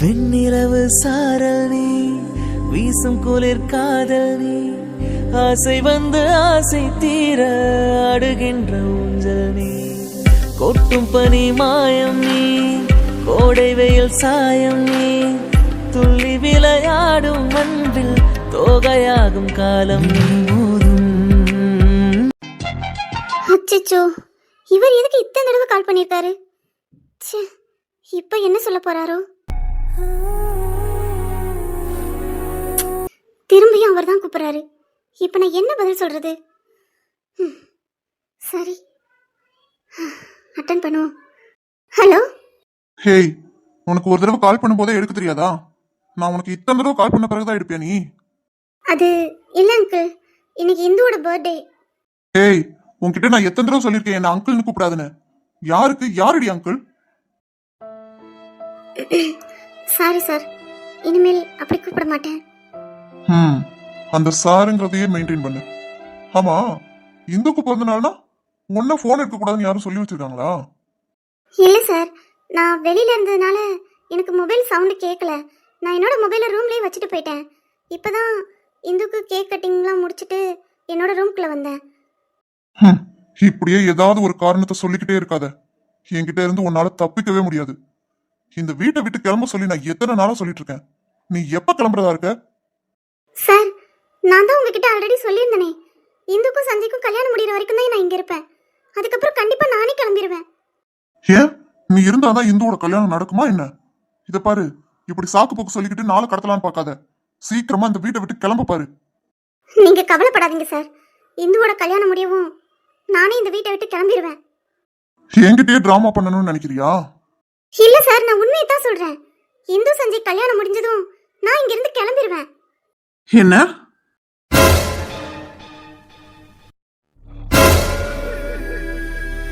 வெண்ணிலவு சாரல் நீ வீசும் குளிர் காதல் நீ ஆசை வந்து ஆசை தீர அடுகின்ற ஊஞ்சல் நீ. கொட்டும் பனி மாயம் நீ கோடை வெயில் சாயம் நீ துள்ளி விளையாடும் அன்பில் தோகையாகும் காலம் போதும். அச்சச்சோ இவர் எதுக்கு இத்தனை தடவை கால் பண்ணியிருக்காரு? ச்சே இப்போ என்ன சொல்ல போறாரோ? திரும்பியும் அவர் தான் கூப்பிடுறாரு. இப்போ நான் என்ன பதில் சொல்றது? ம், சரி. அட்டன் பண்ணுவோம். ஹலோ? ஹேய் உனக்கு ஒரு தடவை கால் பண்ணும்போதே எடுக்க தெரியாதா? நான் உனக்கு இத்தனை தடவை கால் பண்ண பிறகுதான் எடுப்பியா நீ? அது இல்லை அங்கிள் இன்னைக்கு இந்துவோட பர்த்டே ஹேய் உன்கிட்ட நான் எத்தனை தடவை சொல்லியிருக்கேன் என்ன அங்கிள்னு கூப்பிடாதுன்னு. யாருக்கு யாருடி அங்கிள் சாரி சார் இனிமேல் அப்படி கூப்பிட மாட்டேன். ம் அந்த சாருங்கிறதையே மெயின்டைன் பண்ணு. ஆமா இந்துக்கு பிறந்த நாள்னா உன்ன போன் எடுக்க கூடாதுன்னு யாரும் சொல்லி வச்சிருக்காங்களா? இல்லை சார் நான் வெளியில இருந்ததுனால எனக்கு மொபைல் சவுண்டு கேட்கல நான் என்னோட மொபைலை ரூம்லேயே வச்சுட்டு போயிட்டேன். இப்போதான் இந்துக்கு கேக் கட்டிங்லாம் முடிச்சுட்டு என்னோட ரூம்குள்ளே வந்தேன். ஹம், இப்படியே ஏதாவது ஒரு காரணத்தை சொல்லிக்கிட்டே இருக்காத. என்கிட்ட இருந்து உன்னால தப்பிக்கவே முடியாது. இந்த வீட்டை விட்டு கிளம்ப சொல்லி நான் எத்தனை நாளா சொல்லிட்டு இருக்கேன்? நீ எப்ப கிளம்புறதா இருக்க? சார் நான் தான் உங்ககிட்ட ஆல்ரெடி சொல்லியிருந்தேனே. இந்துக்கும் சஞ்சய்க்கும் கல்யாணம் முடிகிற வரைக்கும் தான் நான் இங்கே இருப்பேன். அதுக்கப்புறம் கண்டிப்பாக நானே கிளம்பிடுவேன் ஏன்? நீ இருந்தாதான் இந்துவோட கல்யாணம் நடக்குமா என்ன? இத பாரு இப்படி சாக்கு போக்கு சொல்லிக்கிட்டு நாளை கடத்தலான்னு பார்க்காத. சீக்கிரமா இந்த வீட்டை விட்டு கிளம்ப பாரு. நீங்கள் கவலைப்படாதீங்க சார். இந்துவோட கல்யாணம் முடியவும் நானே இந்த வீட்டை விட்டு கிளம்பிடுவேன் என்கிட்டயே டிராமா பண்ணணும்னு நினைக்கிறியா? இல்ல சார் நான் உண்மையை தான் சொல்றேன். இந்து சஞ்சய் கல்யாணம் முடிஞ்சதும் நான் இங்கிருந்து கிளம்பிடுவேன் என்ன?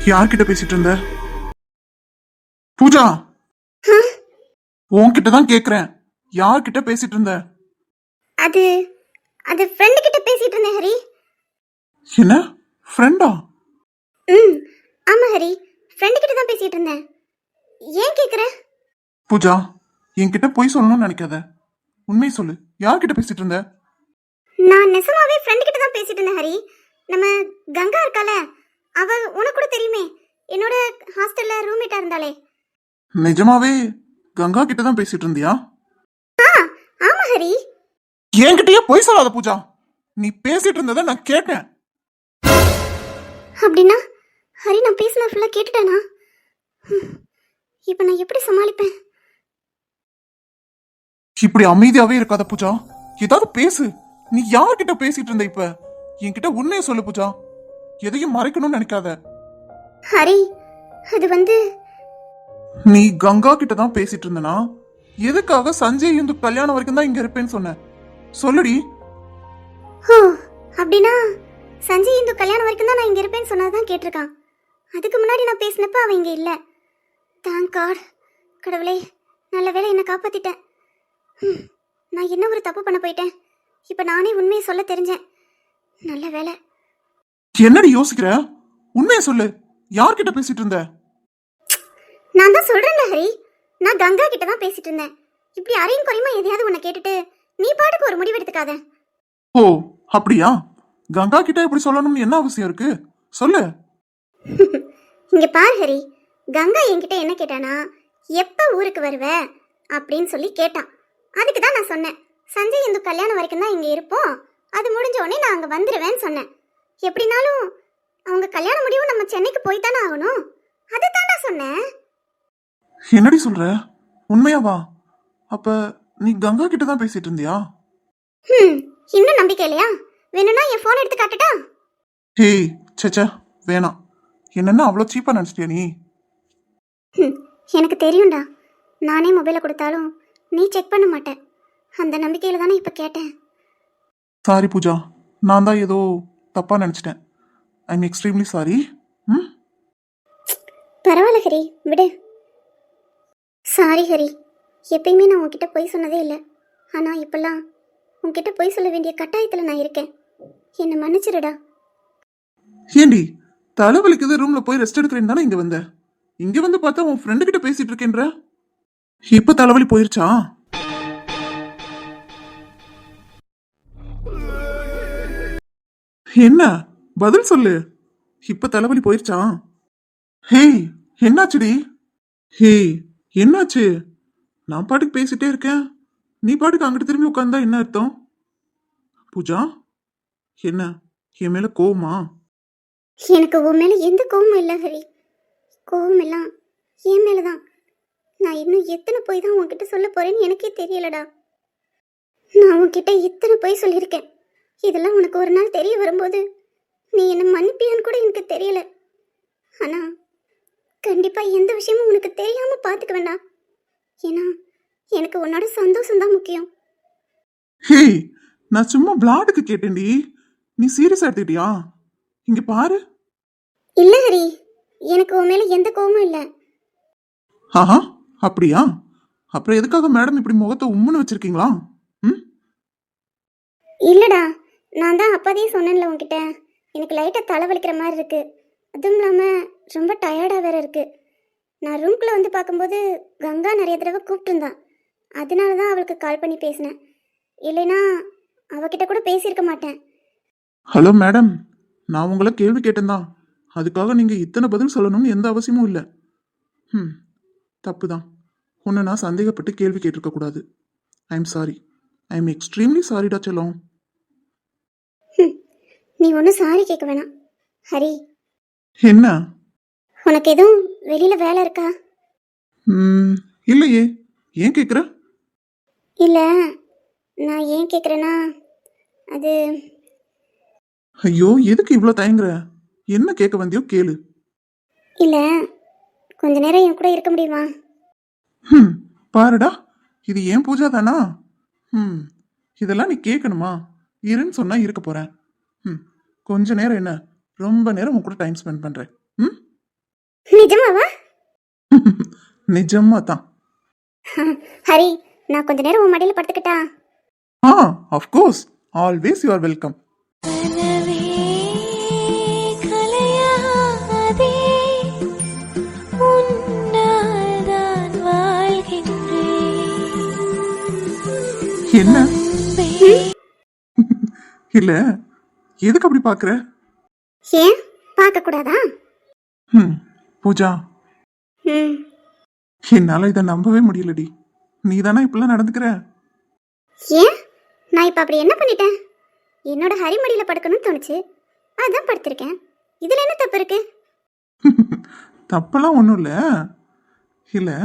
யார்கிட்ட பேசிட்டு இருந்த? பூஜா! உன்கிட்ட தான் கேக்குறேன். யார்கிட்ட பேசிட்டு இருந்த? அது அது ஃப்ரெண்டு கிட்ட பேசிட்டு இருந்தேன் ஹரி. என்ன? ஃப்ரெண்டா ம் ஆமா ஹரி. ஃப்ரெண்டு கிட்ட தான் பேசிட்டு இருந்தேன். ஏன் கேக்குற? பூஜா என்கிட்ட பொய் சொல்லணும்னு நினைக்காத. உண்மை சொல்லு. யார்கிட்ட பேசிட்டு இருந்த? நான் நெசமாவே ஃப்ரெண்டு கிட்ட தான் பேசிட்டு இருந்தேன் ஹரி. நம்ம கங்கா இருக்கால அவ உனக்கு கூட தெரியுமே. என்னோட ஹாஸ்டல்ல ரூம்மேட்டா இருந்தாளே. நிஜமாவே கங்கா கிட்ட தான் பேசிட்டு இருந்தியா? ஆ ஆமா ஹரி. என்கிட்டயே பொய் சொல்லாத பூஜா. நீ பேசிட்டு இருந்ததை நான் கேட்டேன். அப்படின்னா ஹரி நான் பேசின ஃபுல்லா கேட்டுட்டேனா? ம், இப்போ நான் எப்படி சமாளிப்பேன்? இப்படி அமைதியாவே இருக்காத பூஜா. ஏதாவது பேசு. நீ யார்கிட்ட பேசிட்டு இருந்த இப்ப? என்கிட்ட உண்மையை சொல்லு பூஜா. எதையும் மறைக்கணும்னு நினைக்காத. ஹரி அது வந்து நீ கங்கா கிட்ட தான் பேசிட்டு இருந்தனா? எதுக்காக சஞ்சய் இந்து கல்யாணம் வரைக்கும் தான் இங்க இருப்பேன்னு சொன்ன? சொல்லுடி. ஓ அப்படின்னா சஞ்சய் இந்து கல்யாணம் வரைக்கும் தான் நான் இங்கே இருப்பேன்னு சொன்னதான் கேட்டிருக்கான். அதுக்கு முன்னாடி நான் பேசினப்ப அவன் இங்கே இல்லை. தேங்க் காட் கடவுளே நல்ல வேளை என்னை காப்பாத்திட்டேன். நான் என்ன ஒரு தப்பு பண்ண போயிட்டேன்? இப்போ நானே உண்மையை சொல்ல தெரிஞ்சேன். நல்ல வேலை என்னடி யோசிக்கிற? உண்மையை சொல்லு. யார்கிட்ட பேசிட்டு இருந்த? நான் தான் சொல்றேன்ல ஹரி. நான் கங்கா கிட்ட தான் பேசிட்டு இருந்தேன். இப்படி அரையும் குறையுமா எதையாவது உன்னை கேட்டுட்டு? நீ பாட்டுக்கு ஒரு முடிவு எடுத்துக்காத. ஓ அப்படியா? கங்கா கிட்ட இப்படி சொல்லணும்னு என்ன அவசியம் இருக்கு? சொல்லு. இங்க பாரு ஹரி. கங்கா என்கிட்ட என்ன கேட்டானா எப்ப ஊருக்கு வருவ? அப்படின்னு சொல்லி கேட்டான். அதுக்கு தான் நான் சொன்னேன். சஞ்சய் இந்து கல்யாணம் வரைக்கும் தான் இங்க இருப்போம். அது முடிஞ்ச உடனே நான் அங்க வந்துருவேன்னு சொன்னேன். எப்படினாலும் அவங்க கல்யாணம் முடிவும் நம்ம சென்னைக்கு போய் தானே ஆகணும். அதுதான் நான் சொன்னேன். என்னடி சொல்ற? உண்மையாவா அப்ப நீ கங்கா கிட்ட தான் பேசிட்டு இருந்தியா? ம் இன்னும் நம்பிக்கை இல்லையா? வேணும்னா என் ஃபோன் எடுத்து காட்டட்டா ஹேய் சச்சா வேணாம். என்னென்ன அவ்வளோ சீப்பா நினைச்சிட்டியா நீ? ம், எனக்கு தெரியும்டா. நானே மொபைலை கொடுத்தாலும் நீ செக் பண்ண மாட்டேன் அந்த நம்பிக்கையில் தானே இப்போ கேட்டேன். சாரி பூஜா. நான் தான் ஏதோ தப்பா நினைச்சிட்டேன். ஐ எம் எக்ஸ்ட்ரீம்லி சாரி ம்? பரவாயில்ல ஹரி. விடு. சாரி ஹரி. எப்பயுமே நான் உன்கிட்ட பொய் சொன்னதே இல்லை. ஆனால் இப்பெல்லாம் உன்கிட்ட பொய் சொல்ல வேண்டிய கட்டாயத்தில் நான் இருக்கேன். என்னை மன்னிச்சிருடா. ஏண்டி தலைவலிக்குது ரூம்ல போய் ரெஸ்ட் எடுக்கிறேன்னு தானே இங்க வந்த? இங்க வந்து பார்த்தா உன் ஃப்ரெண்டு கிட்ட பேசிட்டு இருக்கேன்ற? இப்ப தலைவலி போயிருச்சா? என்ன? பதில் சொல்லு. இப்ப தலைவலி போயிருச்சான் ஹே என்னாச்சுடி? ஹே என்னாச்சு? நான் பாட்டுக்கு பேசிட்டே இருக்கேன். நீ பாட்டுக்கு அங்கிட்டு திரும்பி உட்காந்தா என்ன அர்த்தம்? பூஜா என்ன? என் மேல கோவமா? எனக்கு உன் மேலே எந்த கோவமும் இல்லை ஹரி. கோவம் எல்லாம் என் மேலே தான் நான் இன்னும் எத்தனை போய் தான் உன்கிட்ட சொல்ல போறேன்னு எனக்கே தெரியலடா. நான் உன்கிட்ட இத்தனை போய் சொல்லியிருக்கேன்? இதெல்லாம் உனக்கு ஒரு நாள் தெரிய வரும்போது நீ என்னை மன்னிப்பியான்னு கூட எனக்கு தெரியல. ஆனா கண்டிப்பா எந்த விஷயமும் உனக்கு தெரியாம பார்த்துக்க வேண்டாம். ஏன்னா எனக்கு உன்னோட சந்தோஷம் தான் முக்கியம். ஹேய் நான் சும்மா விளாடுக்கு கேட்டேன்டி. நீ சீரியஸா எடுத்துக்கிட்டியா? இங்க பாரு. இல்ல ஹரி எனக்கு உன் மேல எந்த கோவமும் இல்லை. ஆஹா அப்படியா? அப்புறம் எதுக்காக மேடம் இப்படி முகத்தை உம்முன்னு வச்சிருக்கீங்களா? ம்? இல்லடா நான் தான் அப்போதே சொன்னேன்ல உன்கிட்ட. எனக்கு லைட்டாக தலைவலிக்கிற மாதிரி இருக்குது அதுவும் இல்லாமல் ரொம்ப டயர்டாக வேறு இருக்குது நான் ரூம்குள்ளே வந்து பார்க்கும்போது கங்கா நிறைய தடவை கூப்பிட்டுருந்தான். அதனால தான் அவளுக்கு கால் பண்ணி பேசினேன். இல்லைன்னா அவகிட்ட கூட பேசியிருக்க மாட்டேன். ஹலோ மேடம் நான் உங்களை கேள்வி கேட்டேன்தான். அதுக்காக நீங்கள் இத்தனை பதில் சொல்லணும்னு எந்த அவசியமும் இல்லை. ம் தப்பு தான் உன்னை நான் சந்தேகப்பட்டு கேள்வி கேட்டிருக்கக்கூடாது I am sorry I am extremely சாரிடா செல்லம். நீ ஒன்றும் சாரி கேட்க வேணாம். ஹரி. என்ன? உனக்கு எதுவும் வெளியில் வேலை இருக்கா? ம், இல்லையே. ஏன் கேட்குற? இல்லை நான் ஏன் கேட்குறேன்னா அது ஐயோ எதுக்கு இவ்வளோ தயங்குற? என்ன கேட்க வந்தியோ கேளு. இல்லை கொஞ்ச நேரம் என் கூட இருக்க முடியுமா? ம் பாருடா. இது ஏன் பூஜா தானா? ம் இதெல்லாம் நீ கேட்கணுமா? இருன்னு சொன்னா இருக்க போறேன். கொஞ்ச நேரம் என்ன? ரொம்ப நேரம் உன் கூட டைம் ஸ்பெண்ட் பண்றேன். ம்? நிஜமாவா? நிஜமா தான் ஹரி நான் கொஞ்ச நேரம் உன் மடியில் படுத்துக்கிட்டா? ஆ of course always you are welcome என்ன? இல்ல. எதுக்கு அப்படி பாக்குற ஏன்? பார்க்கக்கூடாதா ம் பூஜா. ம் என்னால இதை நம்பவே முடியலடி. நீ தானே இப்படிலாம் நடந்துக்கிற? ஏன்? நான் இப்போ அப்படி என்ன பண்ணிட்டேன்? என்னோட ஹரிமடியில் படுக்கணும்னு தோணுச்சு. அதான் படுத்திருக்கேன். இதில் என்ன தப்பு இருக்கு? தப்பெல்லாம் ஒன்றும் இல்லை. இல்லை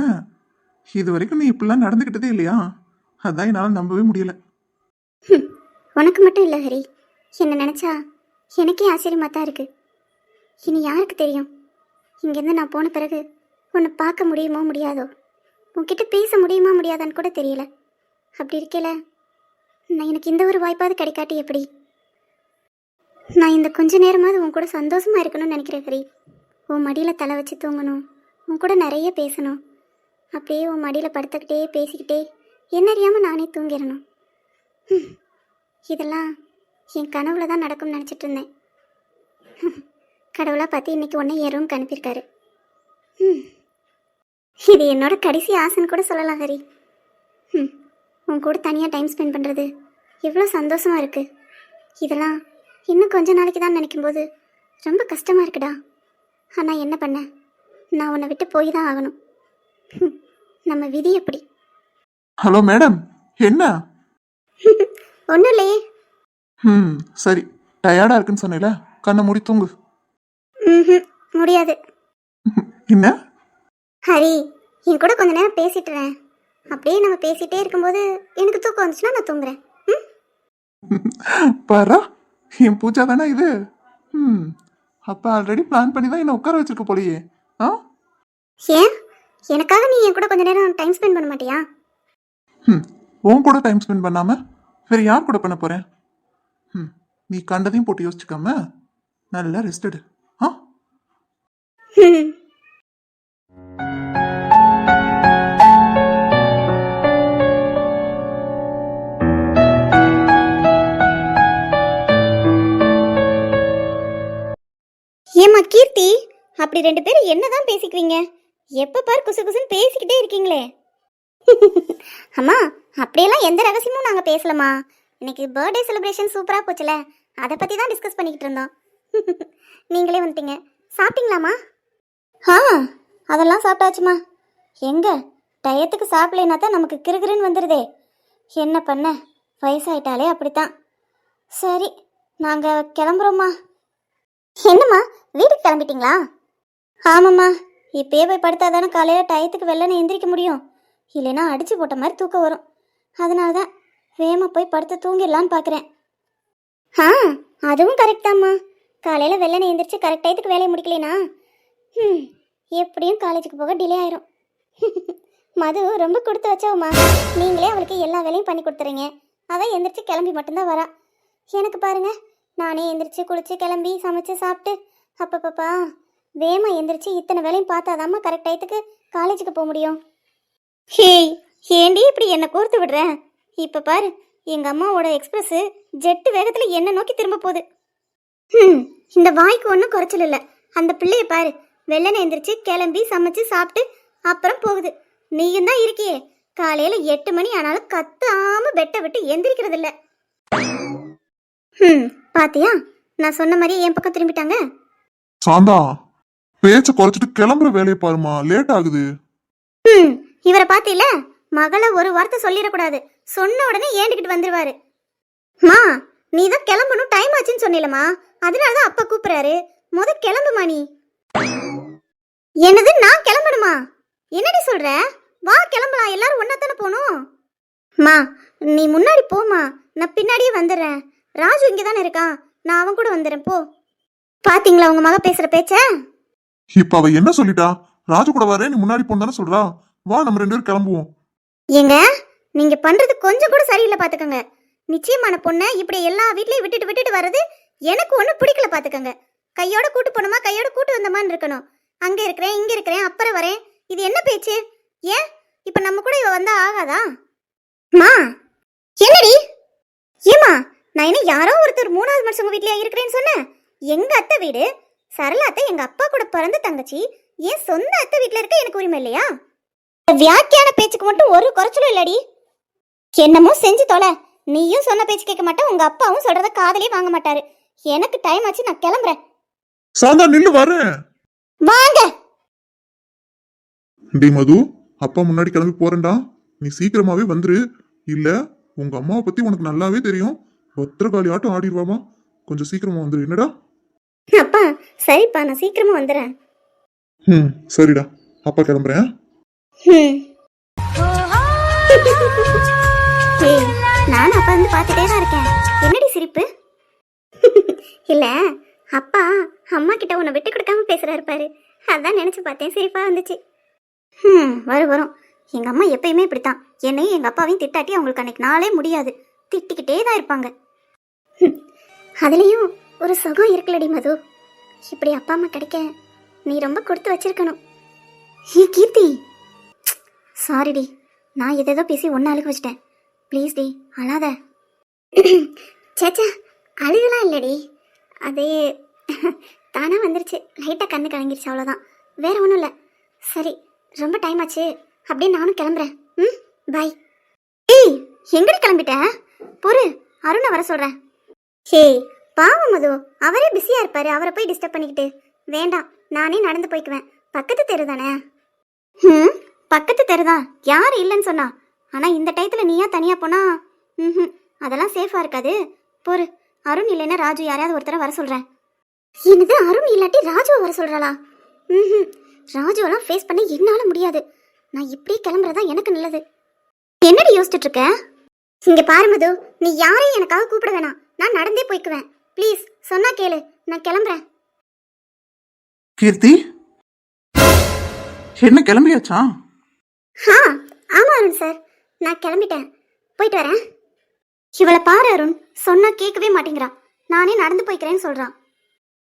இது வரைக்கும் நீ இப்படிலாம் நடந்துக்கிட்டதே இல்லையா? அதான் என்னால் நம்பவே முடியல. ஹம், உனக்கு மட்டும் இல்லை ஹரி. என்னை நினச்சா எனக்கே ஆச்சரியமாக தான் இருக்கு. இனி யாருக்கு தெரியும்? இங்கேருந்து நான் போன பிறகு உன்னை பார்க்க முடியுமோ முடியாதோ? உன்கிட்ட பேச முடியுமா முடியாதான்னு கூட தெரியல. அப்படி இருக்கல நான் எனக்கு இந்த ஒரு வாய்ப்பாவது கிடைக்காட்டி எப்படி? நான் இந்த கொஞ்ச நேரமாவது உன் கூட சந்தோஷமா இருக்கணும்னு நினைக்கிறேன் ஹரி. உன் மடியில் தலை வச்சு தூங்கணும். உன் கூட நிறைய பேசணும். அப்படியே உன் மடியில் படுத்துக்கிட்டே பேசிக்கிட்டே என்ன அறியாமல் நானே தூங்கிடணும். இதெல்லாம் என் கனவுல தான் நடக்கும்னு நினச்சிட்டு இருந்தேன். ஹம், கடவுளா பார்த்து இன்னைக்கு ஒன்றை என் ரூம்க்கு அனுப்பியிருக்காரு. ம் இது என்னோட கடைசி ஆசைன்னு கூட சொல்லலாம் ஹரி. ம் உன் கூட தனியாக டைம் ஸ்பெண்ட் பண்ணுறது எவ்வளோ சந்தோஷமா இருக்கு. இதெல்லாம் இன்னும் கொஞ்ச நாளைக்கு தான் நினைக்கும்போது ரொம்ப கஷ்டமாக இருக்குடா. ஆனால் என்ன பண்ண? நான் உன்னை விட்டு போய் தான் ஆகணும். நம்ம விதி எப்படி? Hello madam. என்ன? ஒன்றும் இல்லையே. ம் சரி. டயர்டாக இருக்குன்னு சொன்னேல கண்ணை மூடி தூங்கு. ம்ஹும், முடியாது. என்ன? ஹரி என் கூட கொஞ்ச நேரம் பேசிட்டுறேன் அப்படியே நம்ம பேசிட்டே இருக்கும்போது எனக்கு தூக்கம் வந்துச்சுன்னா நான் தூங்குறேன். ம்? பாரா என் பூஜா தானே இது? ம் அப்போ ஆல்ரெடி பிளான் பண்ணி தான் என்னை உட்கார வச்சிருக்க போலையே. ஆ? ஏன்? எனக்காக நீ என் கூட கொஞ்ச நேரம் டைம் ஸ்பெண்ட் பண்ண மாட்டியா? ம் உன் கூட டைம் ஸ்பெண்ட் பண்ணாம வேற யார் கூட பண்ண போறேன்? ம் நீ கண்டதையும் போட்டு யோசிச்சுக்காம நல்லா ரெஸ்ட் எடு. ஆ? ஏமா ஏம்மா கீர்த்தி அப்படி ரெண்டு பேரும் என்னதான் பேசிக்குவீங்க? எப்ப பார் குசு குசுன்னு பேசிக்கிட்டே இருக்கீங்களே. அம்மா அப்படியெல்லாம் எந்த ரகசியமும் நாங்க பேசலமா இன்னைக்கு பர்த்டே செலிப்ரேஷன் சூப்பராக போச்சுல. அதை பற்றி தான் டிஸ்கஸ் பண்ணிக்கிட்டு இருந்தோம். நீங்களே வந்துட்டீங்க. சாப்பிட்டீங்களாம்மா? ஆ அதெல்லாம் சாப்பிட்டாச்சுமா. எங்க? டயத்துக்கு சாப்பிடலைன்னா தான் நமக்கு கிறுகிறுன்னு வந்துடுதே என்ன பண்ண? வயசாயிட்டாலே அப்படித்தான். சரி நாங்கள் கிளம்புறோம்மா. என்னம்மா வீட்டுக்கு கிளம்பிட்டீங்களா? ஆமாம்மா இப்பயே போய் படுத்தா தானே காலையில் டயத்துக்கு வெள்ளனை எந்திரிக்க முடியும். இல்லைன்னா அடிச்சு போட்ட மாதிரி தூக்கம் வரும். அதனால தான் வேகமாக போய் படுத்து தூங்கிடலான்னு பார்க்குறேன் ஆ அதுவும் கரெக்ட் தாம்மா. காலையில் வெள்ளனை எந்திரிச்சு கரெக்ட் டயத்துக்கு வேலையை முடிக்கலைனா? ம் எப்படியும் காலேஜுக்கு போக டிலே ஆயிரும். மது ரொம்ப கொடுத்து வச்சவம்மா. நீங்களே அவளுக்கு எல்லா வேலையும் பண்ணி கொடுத்துறீங்க. அவள் எந்திரிச்சு கிளம்பி மட்டும்தான் வரா. எனக்கு பாருங்க நானே எந்திரிச்சு குளிச்சு கிளம்பி சமைச்சு சாப்பிட்டு அப்பப்பப்பா வேமா எந்திரிச்சு இத்தனை வேலையும் பார்த்தாதாம்மா கரெக்ட் டயத்துக்கு காலேஜுக்கு போக முடியும். ஹேய் ஏண்டி இப்படி என்னை கோர்த்து விடுறேன் இப்போ பாரு எங்கள் அம்மாவோட எக்ஸ்பிரஸ் ஜெட்டு வேகத்தில் என்ன நோக்கி திரும்ப போகுது. ம் இந்த வாய்க்கு ஒன்றும் குறைச்சல் இல்லை. அந்த பிள்ளைய பாரு வெள்ளனை எந்திரிச்சு கிளம்பி சமைச்சு சாப்பிட்டு அப்புறம் போகுது. நீயும் தான் இருக்கியே. காலையில் எட்டு மணி ஆனாலும் கத்தாம பெட்டை விட்டு எந்திரிக்கிறது இல்ல. ம் பாத்தியா? நான் சொன்ன மாதிரி என் பக்கம் திரும்பிட்டாங்க. சாந்தா பேச்ச குறைச்சிட்டு கிளம்புற வேலையை பாருமா லேட் ஆகுது. ம் இவரை பாத்தீல மகளை ஒரு வார்த்தை சொல்லிடக்கூடாது. சொன்ன உடனே ஏண்டுக்கிட்டு வந்துருவாரு. மா நீ தான் கிளம்பணும் டைம் ஆச்சுன்னு சொன்னிலமா அதனால தான் அப்பா கூப்பிடுறாரு. முத கிளம்புமா நீ? என்னது நான் கிளம்பணுமா? என்னடி சொல்ற? வா கிளம்பலாம். எல்லாரும் ஒன்னா தானே போகணும்? மா நீ முன்னாடி போமா நான் பின்னாடியே வந்துடுறேன். ராஜு இங்கே தானே இருக்கான். நான் அவன் கூட வந்துடுறேன். போ. பாத்தீங்களா உங்க மக பேசுற பேச்ச? இப்ப அவ என்ன சொல்லிட்டா? ராஜு கூட வரேன் நீ முன்னாடி போன்னு சொல்றா. வா நம்ம ரெண்டு பேரும் கிளம்புவோம். ஏங்க நீங்க பண்றது கொஞ்சம் கூட சரியில்லை பாத்துக்கோங்க. நிச்சயமான பொண்ணை இப்படி எல்லா வீட்லயும் விட்டுட்டு விட்டுட்டு வர்றது எனக்கு ஒன்றும் பிடிக்கல பாத்துக்கோங்க. கையோட கூட்டு போனோமா கையோட கூட்டு வந்தோமான்னு இருக்கணும். அங்க இருக்கிறேன் இங்க இருக்கிறேன் அப்புறம் வரேன். இது என்ன பேச்சு? ஏன்? இப்ப நம்ம கூட இவ வந்தா ஆகாதா? மா! என்னடி? ஏமா நான் என்ன யாரோ ஒருத்தர் மூணாவது மனுஷங்க வீட்லயா இருக்கிறேன்னு சொன்னேன்? எங்க அத்தை வீடு? சரளா அத்தை எங்க அப்பா கூட பிறந்த தங்கச்சி. ஏன் சொந்த அத்தை வீட்ல இருக்க எனக்கு உரிமை இல்லையா? வியாக்கியான பேச்சுக்கு மட்டும் ஒரு குறைச்சலும் இல்லடி. என்னமோ செஞ்சு தொலை. நீயும் சொன்ன பேச்சு கேட்க மாட்டேன் உங்க அப்பாவும் சொல்றத காதலே வாங்க மாட்டாரு. எனக்கு டைம் ஆச்சு நான் கிளம்புறேன். சாந்தா நில்லு வரேன். வாங்க. டே மது அப்பா முன்னாடி கிளம்பி போறேன்டா. நீ சீக்கிரமாவே வந்துரு. இல்ல உங்க அம்மாவை பத்தி உனக்கு நல்லாவே தெரியும். பத்திரகாளி ஆட்டம் ஆடிடுவாமா? கொஞ்சம் சீக்கிரமா வந்துரு என்னடா? அப்பா சரிப்பா நான் சீக்கிரமா வந்துடுறேன் ம் சரிடா. அப்பா கிளம்புறேன். ஹம். ஏய், நானும் அப்பா வந்து பார்த்துட்டே தான் இருக்கேன். என்னடி சிரிப்பு? இல்லை அப்பா அம்மா கிட்ட உன்னை விட்டு கொடுக்காம பேசுகிறாரு பாரு. அதான் நினச்சி பார்த்தேன் சிரிப்பாக வந்துச்சு ம் வரும் வரும். எங்கள் அம்மா எப்பயுமே இப்படித்தான். என்னையும் எங்கள் அப்பாவையும் திட்டாட்டி அவங்களுக்கு அன்னைக்கு நாளே முடியாது. திட்டிக்கிட்டே தான் இருப்பாங்க. அதுலேயும் ஒரு சுகம் இருக்குல்லடி மது. இப்படி அப்பா அம்மா கிடைக்க நீ ரொம்ப கொடுத்து வச்சிருக்கணும். ஹீ கீர்த்தி. சாரிடி நான் எதேதோ பேசி ஒன்று அழுக வச்சிட்டேன். ப்ளீஸ் டி அழாத. சேச்சா அழுகலாம் இல்லடி. அது தானாக வந்துருச்சு. லைட்டாக கண்ணு கலங்கிருச்சு அவ்வளோதான் வேற ஒன்றும் இல்லை. சரி ரொம்ப டைம் ஆச்சு. அப்படியே நானும் கிளம்புறேன். ம் பாய் ஏய் எங்கடி கிளம்பிட்டேன் பொறு அருணை வர சொல்கிறேன் ஹே பாவம் மது அவரே பிஸியாக இருப்பார். அவரை போய் டிஸ்டர்ப் பண்ணிக்கிட்டு. வேண்டாம் நானே நடந்து போய்க்குவேன். பக்கத்து தெரு தானே? ம் பக்கத்து தெரு தான் யார் இல்லைன்னு சொன்னா? ஆனா இந்த டயத்துல நீயா தனியா போனா? ம் அதெல்லாம் சேஃபா இருக்காது. பொறு அருண் இல்லைன்னா ராஜு யாரையாவது ஒருத்தர வர சொல்றேன். என்னது அருண் இல்லாட்டி ராஜுவை வர சொல்றாளா? ம் ராஜுவெல்லாம் ஃபேஸ் பண்ண என்னால முடியாது. நான் இப்படியே கிளம்புறதா எனக்கு நல்லது. என்னடி யோசிச்சுட்டு இருக்க இங்க பாரு மது. நீ யாரையும் எனக்காக கூப்பிட வேணாம். நான் நடந்தே போய்க்குவேன். ப்ளீஸ் சொன்னா கேளு. நான் கிளம்புறேன். கீர்த்தி? என்ன கிளம்பியாச்சா? ஆ ஆமா அருண் சார். நான் கிளம்பிட்டேன். போயிட்டு வரேன். இவளை பாரு அருண். சொன்னா கேட்கவே மாட்டேங்கிறா. நானே நடந்து போய்க்கிறேன்னு சொல்றான்.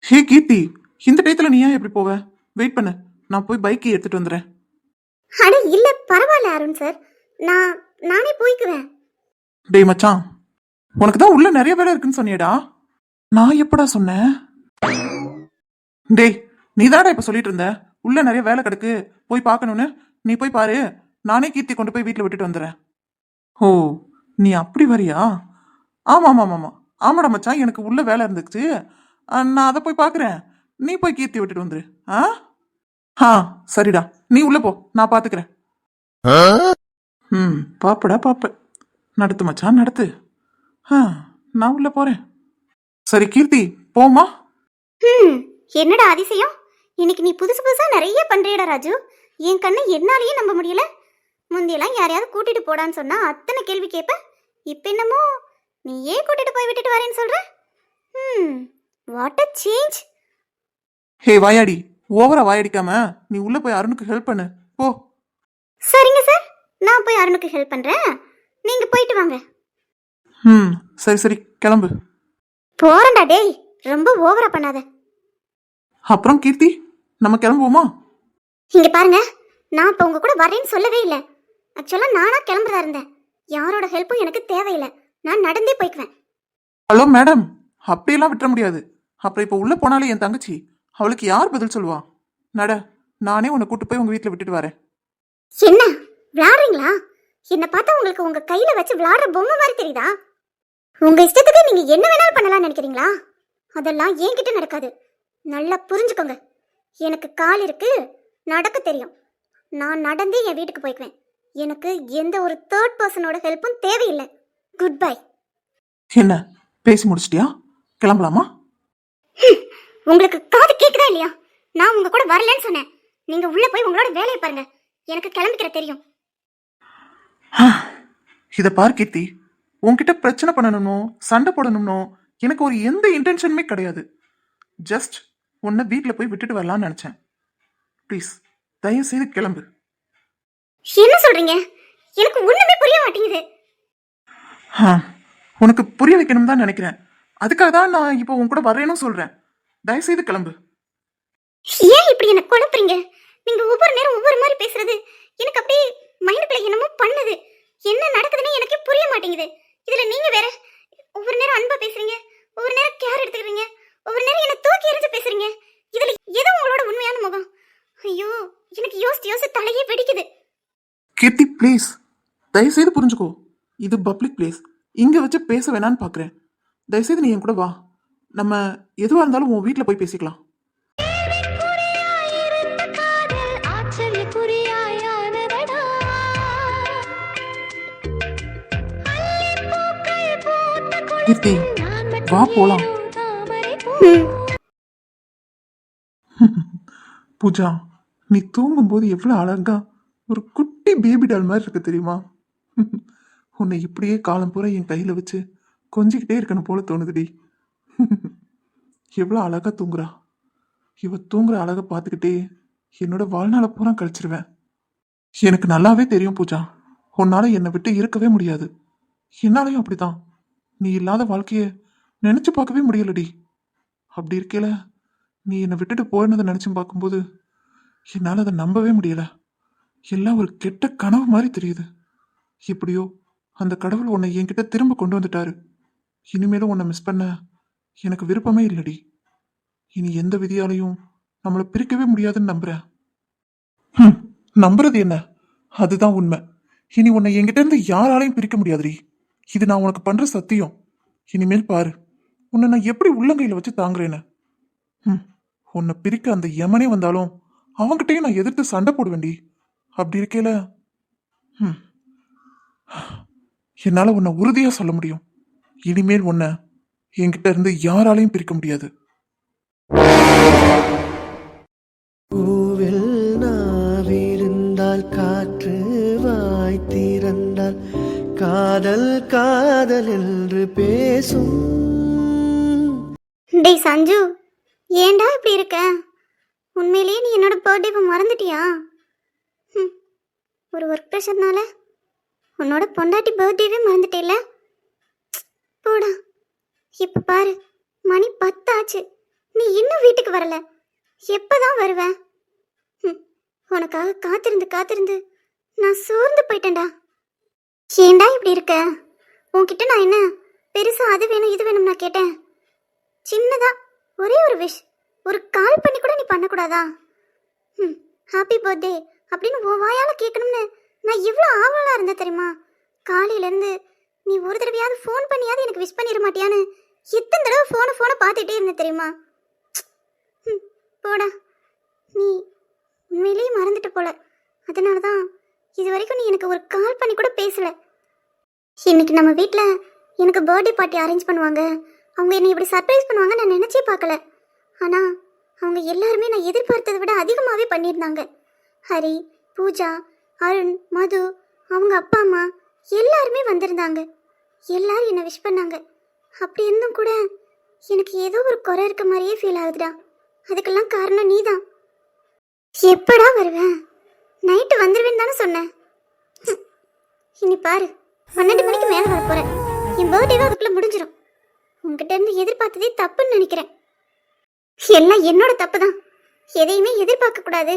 ஹே கீர்த்தி. இந்த டயத்துல நீ ஏன் எப்படி போவ? வெயிட் பண்ணு. நான் போய் பைக்கை எடுத்துட்டு வந்துடுறேன். அட இல்ல பரவாயில்ல அருண் சார் நான் நானே போய்க்குவேன். டேய் மச்சான். உனக்கு தான் உள்ள நிறைய வேலை இருக்குன்னு சொன்னியேடா. நான் எப்படா சொன்னேன்? டேய் நீ இப்ப சொல்லிட்டு இருந்த? உள்ள நிறைய வேலை கிடக்கு. போய் பார்க்கணும்னு. நீ போய் பாரு. நானே கீர்த்தி கொண்டு போய் வீட்டில் விட்டுட்டு வந்துடுறேன். ஓ நீ அப்படி வரியா? ஆமாம் ஆமாம் ஆமாம் ஆமாடா மச்சான் எனக்கு உள்ள வேலை இருந்துச்சு. நான் அதை போய் பார்க்குறேன் நீ போய் கீர்த்தி விட்டுட்டு வந்துரு. ஆ? ஆ சரிடா. நீ உள்ள போ. நான் பார்த்துக்கிறேன் ம் பாப்படா பாப்ப. நடத்து மச்சான் நடத்து. ஆ நான் உள்ள போறேன். சரி கீர்த்தி போமா ம் என்னடா அதிசயம்? இன்னைக்கு நீ புதுசு புதுசா நிறைய பண்றியடா ராஜு. என் கண்ணை என்னாலேயே நம்ப முடியல. முந்தியெல்லாம் யாரையாவது கூட்டிட்டு போடான்னு சொன்னா அத்தனை கேள்வி கேட்ப இப்ப என்னமோ நீ ஏன் கூட்டிட்டு போய் விட்டுட்டு வரேன்னு சொல்ற? ம் வாட் அ சேஞ்ச் ஹே வாயாடி ஓவரா வாயடிக்காம நீ உள்ள போய் அருணுக்கு ஹெல்ப் பண்ணு. போ. சரிங்க சார் நான் போய் அருணுக்கு ஹெல்ப் பண்றேன். நீங்க போயிட்டு வாங்க. ம் சரி சரி கிளம்பு. போறேன்டா டேய் ரொம்ப ஓவரா பண்ணாத. அப்புறம் கீர்த்தி நம்ம கிளம்புவோமா? இங்க பாருங்க நான் இப்ப உங்க கூட வரேன்னு சொல்லவே இல்லை. ஆக்சுவலா நானா கிளம்புறதா இருந்தேன். யாரோட ஹெல்ப்பும் எனக்கு தேவையில்லை. நான் நடந்தே போய்க்குவேன். ஹலோ மேடம் அப்படியெல்லாம் விட்டுற முடியாது. அப்புறம் இப்போ உள்ள போனாலே என் தங்கச்சி. அவளுக்கு யார் பதில் சொல்லுவா? நட நானே உன்னை கூட்டு போய் உங்க வீட்டில் விட்டுட்டு வரேன். என்ன? விளையாடுறீங்களா என்ன பார்த்தா உங்களுக்கு உங்க கையில வச்சு விளையாடுற பொம்மை மாதிரி தெரியுதா? உங்க இஷ்டத்துக்கு நீங்க என்ன வேணாலும் பண்ணலாம்னு நினைக்கிறீங்களா? அதெல்லாம் என்கிட்ட நடக்காது. நல்லா புரிஞ்சுக்கோங்க. எனக்கு கால் இருக்கு நடக்க தெரியும். நான் நடந்தே என் வீட்டுக்கு போய்க்குவேன். எனக்கு எந்த ஒரு தேர்ட் பர்சனோட ஹெல்ப்பும் தேவையில்லை. குட் பை என்ன? பேசி முடிச்சிட்டியா? கிளம்பலாமா? உங்களுக்கு காது கேக்குதா இல்லையா? நான் உங்க கூட வரலன்னு சொன்னேன். நீங்க உள்ள போய் உங்களோட வேலையை பாருங்க. எனக்கு கிளம்பிக்கிற தெரியும். இதை பார் கீர்த்தி. உன்கிட்ட பிரச்சனை பண்ணணும்னோ சண்டை போடணும்னோ எனக்கு ஒரு எந்த இன்டென்ஷனுமே கிடையாது. ஜஸ்ட் உன்னை வீட்டில் போய் விட்டுட்டு வரலாம்னு நினச்சேன். ப்ளீஸ் தயவு செய்து கிளம்பு. என்ன சொல்றீங்க? எனக்கு ஒண்ணுமே புரிய மாட்டேங்குது. உனக்கு புரிய வைக்கணும் தான் நினைக்கிறேன். அதுக்காக தான் நான் இப்போ உன் கூட வரேன்னு சொல்கிறேன் தயவு செய்து கிளம்பு. ஏன் இப்படி என்ன குழப்புறீங்க? நீங்க ஒவ்வொரு நேரம் ஒவ்வொரு மாதிரி பேசுறது எனக்கு அப்படியே மைண்டுக்குள்ள என்னமோ பண்ணுது. என்ன நடக்குதுன்னு எனக்கே புரிய மாட்டேங்குது. இதுல நீங்க வேற ஒவ்வொரு நேரம் அன்பா பேசுறீங்க ஒவ்வொரு நேரம் கேர் எடுத்துக்கிறீங்க ஒவ்வொரு நேரம் என்ன தூக்கி எறிஞ்சு பேசுறீங்க. இதுல எது உங்களோட உண்மையான முகம். ஐயோ எனக்கு யோசிச்சு யோசிச்சு தலையே வெடிக்குது. கீர்த்தி ப்ளீஸ் தயவுசெய்து புரிஞ்சுக்கோ. இது பப்ளிக் பிளேஸ் இங்கே வச்சு பேச வேணான்னு பார்க்குறேன் தயவுசெய்து நீ என் கூட வா. நம்ம எதுவாக இருந்தாலும் உன் வீட்டில் போய் பேசிக்கலாம். கீர்த்தி வா போலாம். பூஜா நீ தூங்கும்போது எவ்வளோ அழகா ஒரு குட் குட்டி பேபி டால் மாதிரி இருக்கு தெரியுமா? உன்னை இப்படியே காலம் பூரா என் கையில் வச்சு கொஞ்சிக்கிட்டே இருக்கணும் போல தோணுதுடி. எவ்வளோ அழகாக தூங்குறா. இவ தூங்குற அழகை பார்த்துக்கிட்டே என்னோட வாழ்நாளை பூரா கழிச்சிருவேன். எனக்கு நல்லாவே தெரியும் பூஜா. உன்னால என்னை விட்டு இருக்கவே முடியாது. என்னாலையும் அப்படிதான் நீ இல்லாத வாழ்க்கையை நினைச்சு பார்க்கவே முடியலடி. அப்படி இருக்கேல நீ என்னை விட்டுட்டு போயினதை நினச்சி பார்க்கும்போது என்னால் அதை நம்பவே முடியலை. எல்லாம் ஒரு கெட்ட கனவு மாதிரி தெரியுது. எப்படியோ அந்த கடவுள் உன்னை என்கிட்ட திரும்ப கொண்டு வந்துட்டாரு. இனிமேலும் உன்னை மிஸ் பண்ண எனக்கு விருப்பமே இல்லடி. இனி எந்த விதியாலையும் நம்மளை பிரிக்கவே முடியாதுன்னு நம்புறேன். ம் நம்புறது என்ன? அதுதான் உண்மை. இனி உன்னை என்கிட்ட இருந்து யாராலையும் பிரிக்க முடியாதுடி. இது நான் உனக்கு பண்ற சத்தியம். இனிமேல் பாரு உன்னை நான் எப்படி உள்ளங்கையில் வச்சு தாங்குறேன்னு. ம் உன்னை பிரிக்க அந்த யமனே வந்தாலும் அவங்ககிட்டயும் நான் எதிர்த்து சண்டை போடுவேன்டி. அப்படி இருக்கையில ம் என்னால் உன்னை உறுதியாக சொல்ல முடியும். இனிமேல் உன்னை என்கிட்ட இருந்து யாராலையும் பிரிக்க முடியாது. பூவில் நாவிருந்தால் காற்று வாய் திறந்தால் காதல் காதல் என்று பேசும். டேய் சஞ்சு ஏன்டா இப்படி இருக்க? உண்மையிலேயே நீ என்னோட பர்த்டேவை மறந்துட்டியா? ஒரு ஒர்க் ப்ரெஷர்னால உன்னோட பொண்டாட்டி பர்த்டேவே மறந்துட்டேல போடா. இப்போ பாரு மணி பத்தாச்சு. நீ இன்னும் வீட்டுக்கு வரல. எப்போதான் வருவ உனக்காக காத்திருந்து காத்திருந்து நான் சோர்ந்து போயிட்டேன்டா. ஏண்டா இப்படி இருக்க? உன்கிட்ட நான் என்ன பெருசா அது வேணும் இது வேணும் நான் கேட்டேன். சின்னதா ஒரே ஒரு விஷ் ஒரு கால் பண்ணி கூட நீ பண்ணக்கூடாதா? ம் ஹாப்பி பர்த்டே அப்படின்னு ஓ வாயால் கேட்கணும்னு நான் இவ்வளோ ஆவலாக இருந்தேன் தெரியுமா? காலையிலேருந்து நீ ஒரு தடவையாவது ஃபோன் பண்ணியாவது எனக்கு விஷ் பண்ணிட மாட்டியான்னு எத்தனை தடவை ஃபோனை ஃபோனை பார்த்துட்டே இருந்தேன் தெரியுமா? ம், போடா. நீ உண்மையிலேயே மறந்துட்டு போல. அதனால தான் இது வரைக்கும் நீ எனக்கு ஒரு கால் பண்ணி கூட பேசலை. இன்னைக்கு நம்ம வீட்டில் எனக்கு பர்த்டே பார்ட்டி அரேஞ்ச் பண்ணுவாங்க. அவங்க என்னை இப்படி சர்ப்ரைஸ் பண்ணுவாங்க நான் நினச்சே பார்க்கல. ஆனால் அவங்க எல்லாருமே நான் எதிர்பார்த்ததை விட அதிகமாகவே பண்ணியிருந்தாங்க. ஹரி பூஜா அருண் மது அவங்க அப்பா அம்மா எல்லாருமே வந்திருந்தாங்க. எல்லாரும் என்னை விஷ் பண்ணாங்க. அப்படி இருந்தும் கூட எனக்கு ஏதோ ஒரு குறை இருக்க மாதிரியே ஃபீல் ஆகுதுடா. அதுக்கெல்லாம் காரணம் நீதான். எப்படா வருவேன்? நைட்டு வந்துடுவேன்னு தானே சொன்னேன். இனி பாரு. பன்னெண்டு மணிக்கு மேலே வர போகிறேன் என் பர்த்டேவே அதுக்குள்ளே முடிஞ்சிடும் உங்ககிட்ட இருந்து எதிர்பார்த்ததே தப்புன்னு நினைக்கிறேன். எல்லாம் என்னோட தப்பு தான் எதையுமே எதிர்பார்க்கக்கூடாது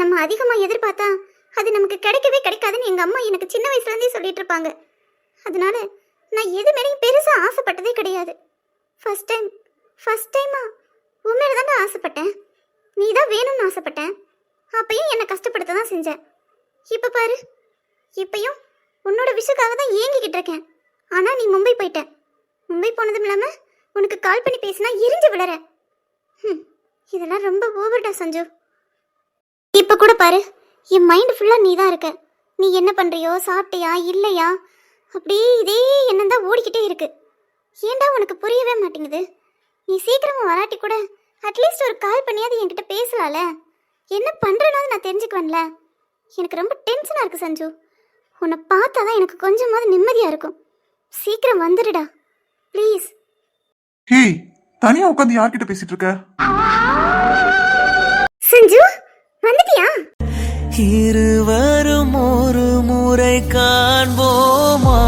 நம்ம அதிகமாக எதிர்பார்த்தா அது நமக்கு கிடைக்கவே கிடைக்காதுன்னு எங்கள் அம்மா எனக்கு சின்ன வயசுலேருந்தே சொல்லிட்டு இருப்பாங்க. அதனால நான் எது மேலேயும் பெருசாக ஆசைப்பட்டதே கிடையாது. ஃபர்ஸ்ட் டைம் ஃபர்ஸ்ட் டைமா உன் மேலே தான் ஆசைப்பட்டேன். நீ தான் வேணும்னு ஆசைப்பட்டேன். அப்பயும் என்னை கஷ்டப்படுத்த தான் செஞ்சேன் இப்போ பாரு இப்பயும் உன்னோட விஷயக்காக தான் ஏங்கிக்கிட்டு இருக்கேன். ஆனால் நீ மும்பை போயிட்ட. மும்பை போனதும் இல்லாமல் உனக்கு கால் பண்ணி பேசினா எரிஞ்சு விழற. ம் இதெல்லாம் ரொம்ப ஓவர்டா சஞ்சு. இப்போ கூட பாரு என் மைண்ட் ஃபுல்லாக நீ தான் இருக்க. நீ என்ன பண்ணுறியோ சாப்பிட்டியா இல்லையா? அப்படியே இதே எண்ணம் தான் ஓடிக்கிட்டே இருக்கு. ஏன்டா உனக்கு புரியவே மாட்டேங்குது? நீ சீக்கிரமா வராட்டி கூட அட்லீஸ்ட் ஒரு கால் பண்ணியாவது என்கிட்ட பேசலாம்ல என்ன பண்ணுறனாவது நான் தெரிஞ்சுக்குவேன்ல? எனக்கு ரொம்ப டென்ஷனாக இருக்கு சஞ்சு. உன்னை பார்த்தா தான் எனக்கு கொஞ்சமாவது நிம்மதியாக இருக்கும். சீக்கிரம் வந்துடுடா. ப்ளீஸ் ஹேய் தனியா உட்காந்து யார்கிட்ட பேசிட்டு இருக்க? சஞ்சு? வந்துட்டியா? இருவரும் ஒரு முறை காண்போமா?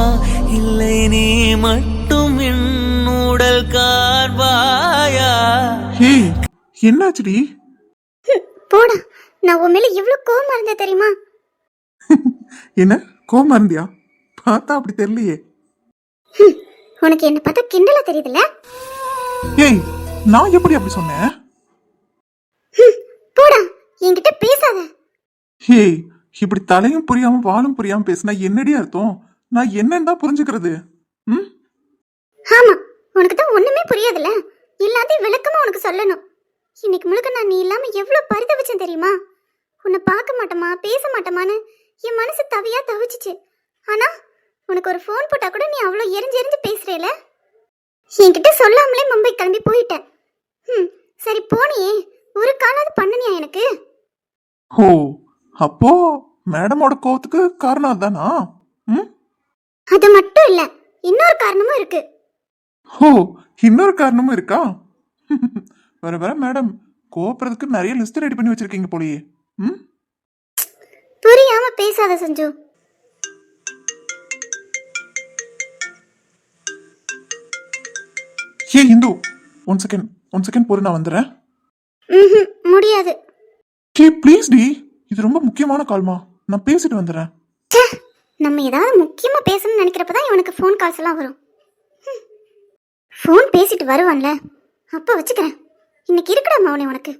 இல்லை நீ மட்டும் என்னுடல் காண்பாயா? ஹேய் என்னாச்சுடி? போடா நான் உன் மேலே எவ்வளோ கோவமா இருந்தேன் தெரியுமா? என்ன கோமா இருந்தியா? பார்த்தா அப்படி தெரியலையே. உனக்கு என்ன பார்த்தா கிண்டலா தெரியுதுல்ல? ஏய் நான் எப்படி அப்படி சொன்னேன்? என்கிட்ட பேசாத. ஹேய் இப்படி தலையும் புரியாம வாலும் புரியாம பேசினா என்னடி அர்த்தம்? நான் என்னன்னு தான் புரிஞ்சுக்கிறது. ம்? ஆமா உனக்கு தான் ஒண்ணுமே புரியாதுல்ல? எல்லாத்தையும் விளக்கமா உனக்கு சொல்லணும். இன்னைக்கு முழுக்க நான் நீ இல்லாம எவ்வளவு பரிதவிச்சேன் தெரியுமா? உன்னை பார்க்க மாட்டோமா பேச மாட்டோமான்னு என் மனசு தவியா தவிச்சிச்சு. ஆனா உனக்கு ஒரு ஃபோன் போட்டா கூட நீ அவ்வளோ எரிஞ்சு எரிஞ்சு பேசுறேல? என்கிட்ட சொல்லாமலே மும்பை கிளம்பி போயிட்டேன் ம் சரி போனியே. ஒரு காலாவது பண்ணனியா எனக்கு? ஓ அப்போ மேடமோட கோவத்துக்கு காரணம் அதானா ம்? அது மட்டும் இல்ல இன்னொரு காரணமும் இருக்கு. ஓ இன்னொரு காரணமும் இருக்கா? வர வர மேடம் கோவப்படுறதுக்கு நிறைய லிஸ்ட் ரெடி பண்ணி வச்சிருக்கீங்க போலயே. ம்? புரியாம பேசாத சஞ்சு. ஏ Indhu one second one second பொறு நான் வந்துடுறேன் முடியாது. ஹே ப்ளீஸ் டி. இது ரொம்ப முக்கியமான கால்மா நான் பேசிட்டு வந்துடுறேன் ச்சே, நம்ம ஏதாவது முக்கியமா பேசணும்னு நினைக்கிறப்ப தான் இவனுக்கு ஃபோன் கால்ஸ் எல்லாம் வரும். ஃபோன் பேசிட்டு வருவான்ல. அப்ப வச்சுக்கிறேன். இன்னைக்கு இருக்கடா மௌனே உனக்கு.